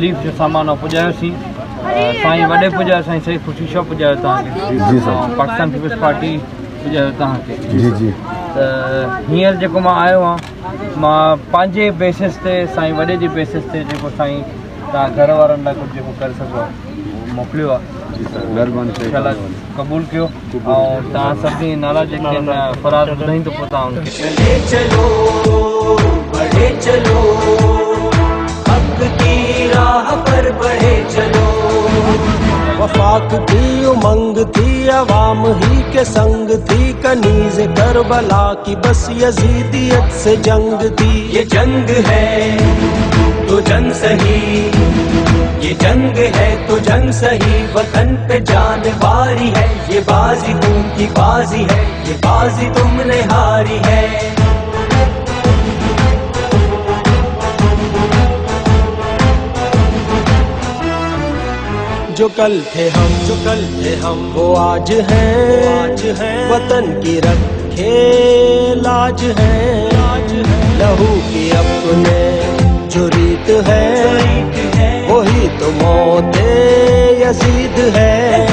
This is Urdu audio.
ریف جو سامان پجاؤس پاؤں سی خوشی شاپ پجا پاکستان پیپلس پارٹی پی تو ہر آیا میں سائی وڈے کے بےسس سے گھر والوں لاکھ کر سک موکل آپ قبول نالا فرار وفاق تھی امنگ تھی، عوام ہی کے سنگ تھی۔ کنیز کربلا کی بس یزیدیت سے جنگ تھی۔ یہ جنگ ہے تو جنگ صحیح، یہ جنگ ہے تو جنگ صحیح۔ وطن پہ جان باری ہے، یہ بازی تم کی بازی ہے۔ یہ بازی تم نے ہار جو کل تھے ہم جو کل تھے ہم وہ آج ہیں آج ہیں وطن کی رکھے لاج ہیں آج لہو کی اپنے جو ریت ہے وہی تو موت یزید ہے